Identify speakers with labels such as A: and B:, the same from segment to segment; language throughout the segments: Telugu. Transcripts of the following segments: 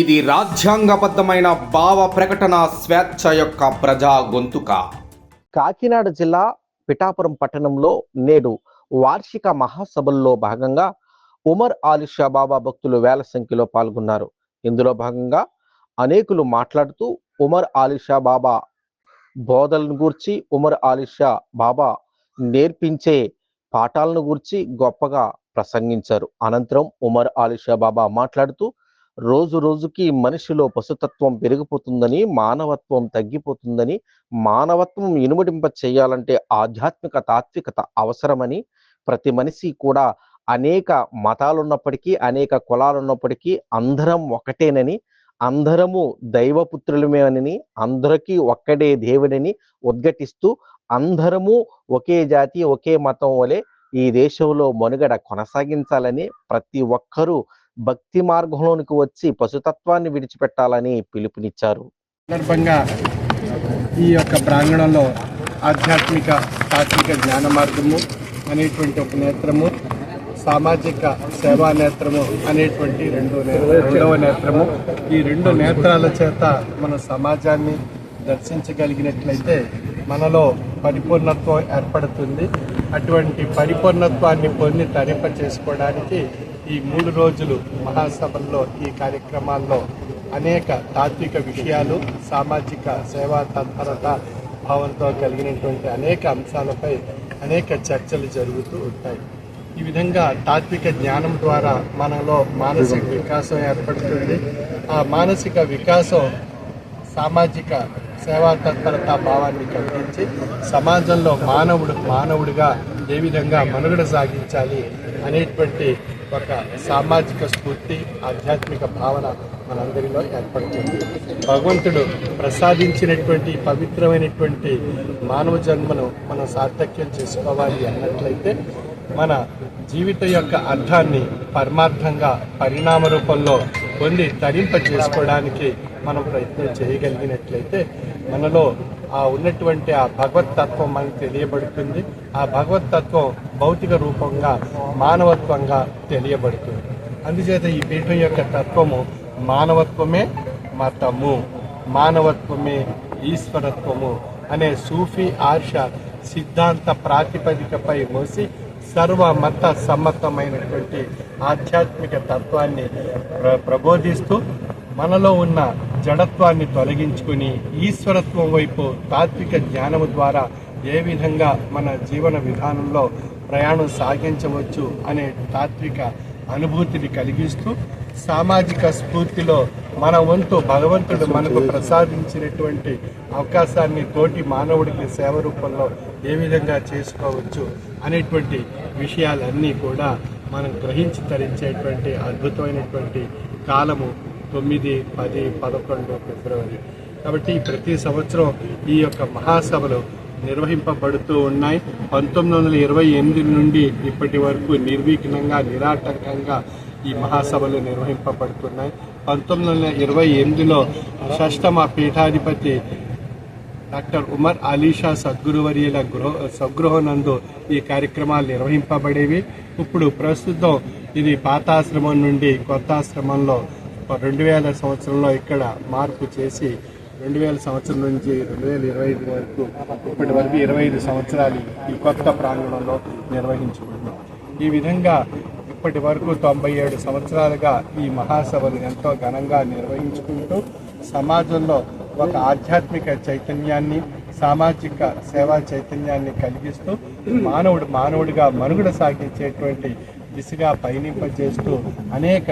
A: ఇది రాజ్యాంగబద్ధమైన భావ ప్రకటన స్వేచ్ఛ యొక్క ప్రజా గొంతుక.
B: కాకినాడ జిల్లా పిఠాపురం పట్టణంలో నేడు వార్షిక మహాసభల్లో భాగంగా ఉమర్ ఆలిషా బాబా భక్తులు వేల సంఖ్యలో పాల్గొన్నారు. ఇందులో భాగంగా అనేకులు మాట్లాడుతూ ఉమర్ ఆలిషా బాబా బోధలను గూర్చి ఉమర్ ఆలిషా బాబా నేర్పించే పాఠాలను గూర్చి గొప్పగా ప్రసంగించారు. అనంతరం ఉమర్ ఆలిషా బాబా మాట్లాడుతూ రోజు రోజుకి మనిషిలో పశుతత్వం పెరిగిపోతుందని మానవత్వం తగ్గిపోతుందని మానవత్వం ఇనుమడింప చేయాలంటే ఆధ్యాత్మిక తాత్వికత అవసరమని ప్రతి మనిషి కూడా అనేక మతాలు ఉన్నప్పటికీ అనేక కులాలు ఉన్నప్పటికీ అందరం ఒకటేనని అందరము దైవపుత్రులమేనని అందరికీ ఒక్కడే దేవుడని ఉద్ఘటిస్తూ అందరము ఒకే జాతి ఒకే మతం వలె ఈ దేశంలో మనుగడ కొనసాగించాలని ప్రతి ఒక్కరూ భక్తి మార్గంలోనికి వచ్చి పశుతత్వాన్ని విడిచిపెట్టాలని పిలుపునిచ్చారు.
C: సందర్భంగా ఈ యొక్క ప్రాంగణంలో ఆధ్యాత్మిక తాత్విక జ్ఞాన మార్గము అనేటువంటి ఒక నేత్రము సామాజిక సేవా నేత్రము అనేటువంటి రెండు రెండవ నేత్రము. ఈ రెండు నేత్రాల చేత మన సమాజాన్ని దర్శించగలిగినట్లయితే మనలో పరిపూర్ణత్వం ఏర్పడుతుంది. అటువంటి పరిపూర్ణత్వాన్ని పొంది తరింప చేసుకోవడానికి ఈ మూడు రోజులు మహాసభల్లో ఈ కార్యక్రమాల్లో అనేక తాత్విక విషయాలు సామాజిక సేవా తత్పరత భావంతో కలిగినటువంటి అనేక అంశాలపై అనేక చర్చలు జరుగుతూ ఉంటాయి. ఈ విధంగా తాత్విక జ్ఞానం ద్వారా మనలో మానసిక వికాసం ఏర్పడుతుంది. ఆ మానసిక వికాసం సామాజిక సేవా తత్పరత భావాన్ని కలిగించి సమాజంలో మానవుడు మానవుడిగా ఏ విధంగా మనుగడ సాగించాలి అనేటువంటి ఒక సామాజిక స్ఫూర్తి ఆధ్యాత్మిక భావన మనందరిలో ఏర్పడుతుంది. భగవంతుడు ప్రసాదించినటువంటి పవిత్రమైనటువంటి మానవ జన్మను మనం సార్థక్యం చేసుకోవాలి అన్నట్లయితే మన జీవితం యొక్క అర్థాన్ని పరమార్థంగా పరిణామ రూపంలో పొంది తరింప చేసుకోవడానికి మనం ప్రయత్నం చేయగలిగినట్లయితే మనలో ఆ ఉన్నటువంటి ఆ భగవతత్వం మనకు తెలియబడుతుంది. ఆ భగవతత్వం భౌతిక రూపంగా మానవత్వంగా తెలియబడుతుంది. అందుచేత ఈ పీఠం యొక్క తత్వము మానవత్వమే మతము. మానవత్వమే ఈశ్వరత్వము అనే సూఫీ ఆర్ష సిద్ధాంత ప్రాతిపదికపై మోసి సర్వ మత సమ్మతమైనటువంటి ఆధ్యాత్మిక తత్వాన్ని ప్ర- ప్రబోధిస్తూ మనలో ఉన్న జడత్వాన్ని తొలగించుకుని ఈశ్వరత్వం వైపు తాత్విక జ్ఞానము ద్వారా ఏ విధంగా మన జీవన విధానంలో ప్రయాణం సాగించవచ్చు అనే తాత్విక అనుభూతిని కలిగిస్తూ సామాజిక స్ఫూర్తిలో మన వంతు భగవంతుడు మనకు ప్రసాదించినటువంటి అవకాశాన్ని తోటి మానవుడికి సేవ రూపంలో ఏ విధంగా చేసుకోవచ్చు అనేటువంటి విషయాలన్నీ కూడా మనం గ్రహించి తరించేటువంటి అద్భుతమైనటువంటి కాలము తొమ్మిది పది పదకొండు ఫిబ్రవరి. కాబట్టి ప్రతి సంవత్సరం ఈ యొక్క మహాసభలు నిర్వహింపబడుతూ ఉన్నాయి. పంతొమ్మిది వందల ఇరవై ఎనిమిది నుండి ఇప్పటి వరకు నిర్విఘ్నంగా నిరాటంకంగా ఈ మహాసభలు నిర్వహింపబడుతున్నాయి. పంతొమ్మిది వందల ఇరవై ఎనిమిదిలో షష్టమ పీఠాధిపతి డాక్టర్ ఉమర్ అలీషా సద్గురువర్యుల గృహ స్వగృహనందు ఈ కార్యక్రమాలు నిర్వహింపబడేవి. ఇప్పుడు ప్రస్తుతం ఇది పాతాశ్రమం నుండి కొత్త ఆశ్రమంలో రెండు వేల సంవత్సరంలో ఇక్కడ మార్పు చేసి రెండు వేల సంవత్సరం నుంచి రెండు వేల ఇరవై ఐదు వరకు ఇప్పటి వరకు ఇరవై ఐదు సంవత్సరాలు ఈ కొత్త ప్రాంగణంలో నిర్వహించుకుంటున్నాం. ఈ విధంగా ఇప్పటి వరకు తొంభై ఏడు సంవత్సరాలుగా ఈ మహాసభలు ఎంతో ఘనంగా నిర్వహించుకుంటూ సమాజంలో ఒక ఆధ్యాత్మిక చైతన్యాన్ని సామాజిక సేవా చైతన్యాన్ని కలిగిస్తూ మానవుడు మానవుడిగా మనుగడ సాగించేటువంటి దిశగా పయనింపజేస్తూ అనేక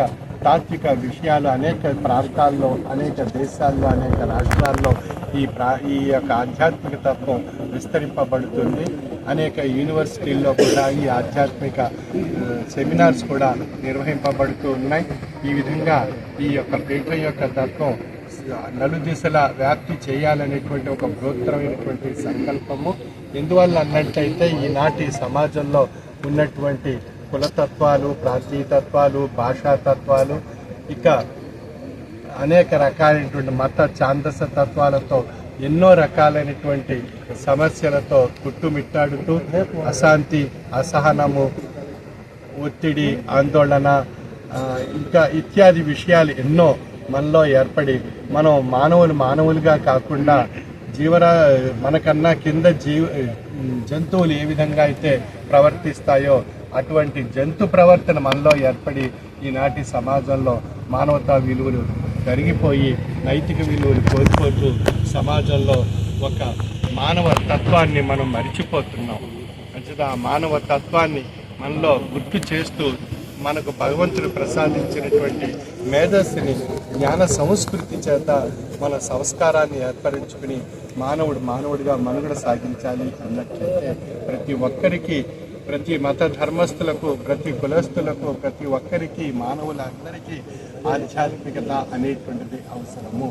C: తాత్విక విషయాలు అనేక ప్రాంతాల్లో అనేక దేశాల్లో అనేక రాష్ట్రాల్లో ఈ ప్రా ఈ యొక్క ఆధ్యాత్మిక తత్వం విస్తరింపబడుతుంది. అనేక యూనివర్సిటీల్లో కూడా ఈ ఆధ్యాత్మిక సెమినార్స్ కూడా నిర్వహింపబడుతూ ఉన్నాయి. ఈ విధంగా ఈ యొక్క పీఠం యొక్క తత్వం నలుదిశల వ్యాప్తి చేయాలనేటువంటి ఒక బృహత్తరమైనటువంటి సంకల్పము. ఎందువల్ల అన్నట్టయితే ఈనాటి సమాజంలో ఉన్నటువంటి కులతత్వాలు ప్రాంతీయ తత్వాలు భాషా తత్వాలు ఇక అనేక రకాలైనటువంటి మత ఛాందస తత్వాలతో ఎన్నో రకాలైనటువంటి సమస్యలతో కుట్టుమిట్టాడుతూ అశాంతి అసహనము ఒత్తిడి ఆందోళన ఇంకా ఇత్యాది విషయాలు ఎన్నో మనలో ఏర్పడి మనం మానవులు మానవులుగా కాకుండా జీవరా మనకన్నా కింద జీవ జంతువులు ఏ విధంగా అయితే ప్రవర్తిస్తాయో అటువంటి జంతు ప్రవర్తన మనలో ఏర్పడి ఈనాటి సమాజంలో మానవతా విలువలు కరిగిపోయి నైతిక విలువలు కోల్పోతూ సమాజంలో ఒక మానవ తత్వాన్ని మనం మరిచిపోతున్నాం. మంచిది ఆ మానవ తత్వాన్ని మనలో గుర్తు చేస్తూ మనకు భగవంతుడు ప్రసాదించినటువంటి మేధస్సుని జ్ఞాన సంస్కృతి చేత మన సంస్కారాన్ని ఏర్పరచుకుని మానవుడు మానవుడిగా మనుగడ సాగించాలి అన్నట్లయితే ప్రతి ఒక్కరికి ప్రతి మత ధర్మస్థులకు ప్రతి కులస్తులకు ప్రతి ఒక్కరికి మానవులందరికీ ఆధ్యాత్మికత అనేటువంటిది అవసరము.